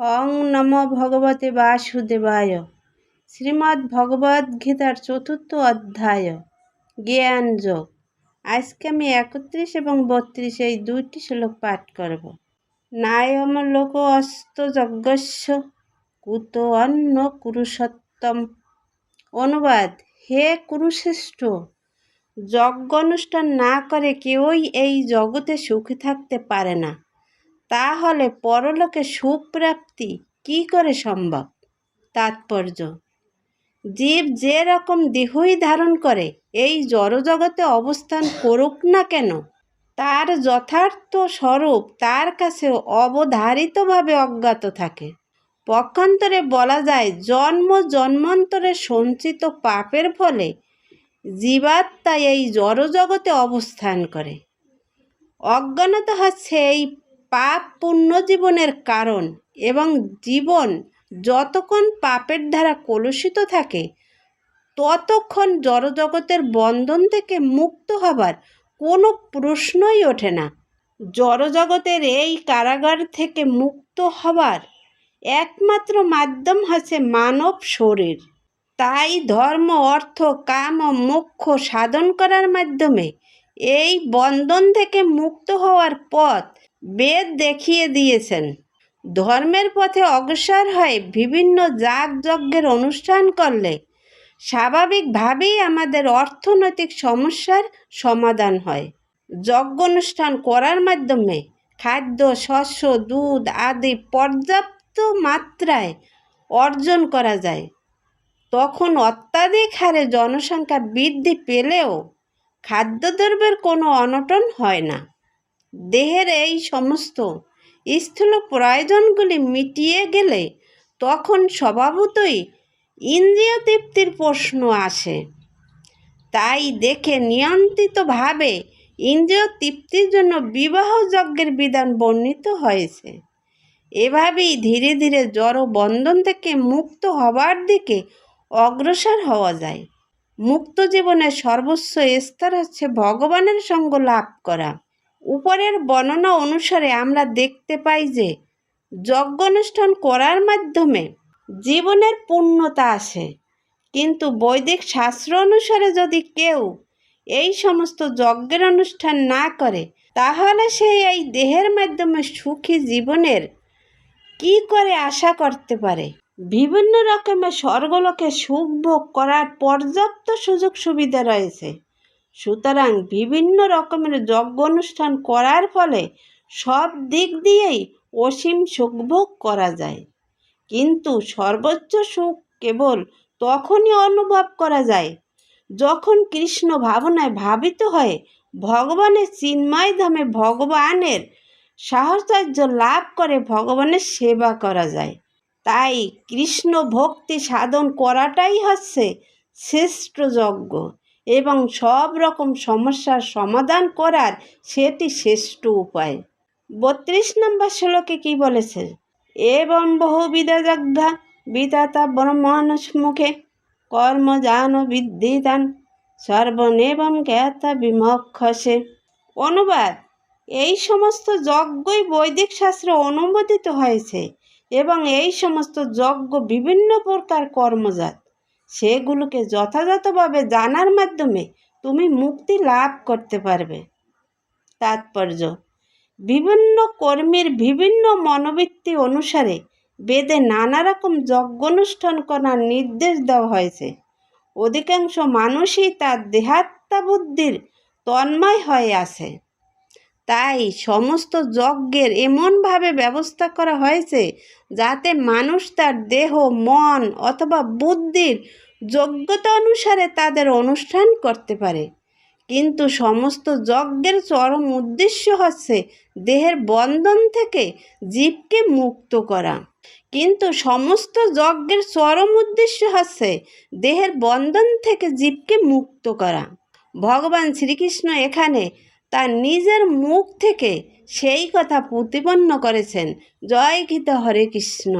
অং নম ভগবতে বাসুদেবায়। শ্রীমদ্ ভগবদ গীতার চতুর্থ অধ্যায়, জ্ঞান যোগ। আজকে আমি একত্রিশ এবং বত্রিশ এই দুইটি শ্লোক পাঠ করব। নায়ম লোক অস্ত যজ্ঞস্য, কুত অন্ন কুরুষোত্তম। অনুবাদ, হে কুরুশ্রেষ্ঠ যজ্ঞ অনুষ্ঠান না করে কেউই এই জগতে সুখী থাকতে পারে না। তাহলে পরলোকে সুপ্রাপ্তি কি করে সম্ভব? তাৎপর্য। জীব যে রকম দেহই ধারণ করে, এই জড়জগতে অবস্থান করুক না কেন? তার যথার্থ স্বরূপ তার কাছে অবধারিতভাবে অজ্ঞাত থাকে। পক্ষান্তরে বলা যায়, জন্ম জন্মান্তরে সঞ্চিত পাপের ফলে জীবাত্মা এই জড়জগতে অবস্থান করে। অজ্ঞানতা হচ্ছে এই পাপ পুণ্য জীবনের কারণ এবং জীবন যতক্ষণ পাপের দ্বারা কলুষিত থাকে, ততক্ষণ জড়জগতের বন্ধন থেকে মুক্ত হবার কোনো প্রশ্নই ওঠে না। জড়জগতের এই কারাগার থেকে মুক্ত হবার একমাত্র মাধ্যম হচ্ছে মানব শরীর। তাই ধর্ম, অর্থ, কাম ও মোক্ষ সাধন করার মাধ্যমে এই বন্ধন থেকে মুক্ত হওয়ার পথ বেদ দেখিয়ে দিয়েছেন। ধর্মের পথে অগ্রসর হয়ে বিভিন্ন যাগযজ্ঞের অনুষ্ঠান করলে স্বাভাবিকভাবেই আমাদের অর্থনৈতিক সমস্যার সমাধান হয়। যজ্ঞ অনুষ্ঠান করার মাধ্যমে খাদ্য, শস্য, দুধ আদি পর্যাপ্ত মাত্রায় অর্জন করা যায়। তখন অত্যাধিক হারে জনসংখ্যা বৃদ্ধি পেলেও খাদ্যদ্রব্যের কোনো অনটন হয় না। দেহের এই সমস্ত স্থূল প্রয়োজনগুলি মিটিয়ে গেলে তখন স্বভাবতই ইন্দ্রিয় তৃপ্তির প্রশ্ন আসে। তাই দেখে নিয়ন্ত্রিতভাবে ইন্দ্রিয় তৃপ্তির জন্য বিবাহ যজ্ঞের বিধান বর্ণিত হয়েছে। এভাবেই ধীরে ধীরে জড় বন্ধন থেকে মুক্ত হবার দিকে অগ্রসর হওয়া যায়। মুক্ত জীবনের সর্বোচ্চ স্তর হচ্ছে ভগবানের সঙ্গ লাভ করা। উপরের বর্ণনা অনুসারে আমরা দেখতে পাই যে যজ্ঞ অনুষ্ঠান করার মাধ্যমে জীবনের পূর্ণতা আসে। কিন্তু বৈদিক শাস্ত্র অনুসারে যদি কেউ এই সমস্ত যজ্ঞের অনুষ্ঠান না করে, তাহলে সে এই দেহের মাধ্যমে সুখী জীবনের কি করে আশা করতে পারে? বিভিন্ন রকমের স্বর্গলোকে সুখ ভোগ করার পর্যাপ্ত সুযোগ সুবিধা রয়েছে। সুতরাং বিভিন্ন রকমের যজ্ঞ অনুষ্ঠান করার ফলে সব দিক দিয়েই অসীম সুখভোগ করা যায়। কিন্তু সর্বোচ্চ সুখ কেবল তখনই অনুভব করা যায় যখন কৃষ্ণ ভাবনায় ভাবিত হয়ে ভগবানের চিন্ময় ধামে ভগবানের সাহচর্য লাভ করে ভগবানের সেবা করা যায়। তাই কৃষ্ণ ভক্তি সাধন করাটাই হচ্ছে শ্রেষ্ঠ যজ্ঞ। এবং সব রকম সমস্যার সমাধান করার সেটি শ্রেষ্ঠ উপায়। বত্রিশ নম্বর শ্লোকে কি বলেছে? এবং বহুবিধা যজ্ঞা বিধাতা ব্রহ্মানস মুখে কর্ম জান বিদ্যিতান সর্বনেবম জ্ঞাতা বিমক্ষসে। অনুবাদ, এই সমস্ত যজ্ঞই বৈদিক শাস্ত্রে অনুমোদিত হয়েছে এবং এই সমস্ত যজ্ঞ বিভিন্ন প্রকার কর্মজাত। সেগুলোকে যথাযথভাবে জানার মাধ্যমে তুমি মুক্তি লাভ করতে পারবে। তাৎপর্য, বিভিন্ন কর্মীর বিভিন্ন মনোবৃত্তি অনুসারে বেদে নানা রকম যজ্ঞ অনুষ্ঠান করার নির্দেশ দেওয়া হয়েছে। অধিকাংশ মানুষই তার দেহাত্মা বুদ্ধির তন্ময় হয়ে আছে। তাই সমস্ত যজ্ঞের এমনভাবে ব্যবস্থা করা হয়েছে যাতে মানুষ তার দেহ, মন অথবা বুদ্ধির যোগ্যতা অনুসারে তাদের অনুষ্ঠান করতে পারে। কিন্তু সমস্ত যজ্ঞের চরম উদ্দেশ্য হচ্ছে দেহের বন্ধন থেকে জীবকে মুক্ত করা। কিন্তু সমস্ত যজ্ঞের চরম উদ্দেশ্য হচ্ছে দেহের বন্ধন থেকে জীবকে মুক্ত করা। ভগবান শ্রীকৃষ্ণ এখানে তার নিজের মুখ থেকে সেই কথা প্রতিপন্ন করেছেন। জয় গীতা হরে কৃষ্ণ।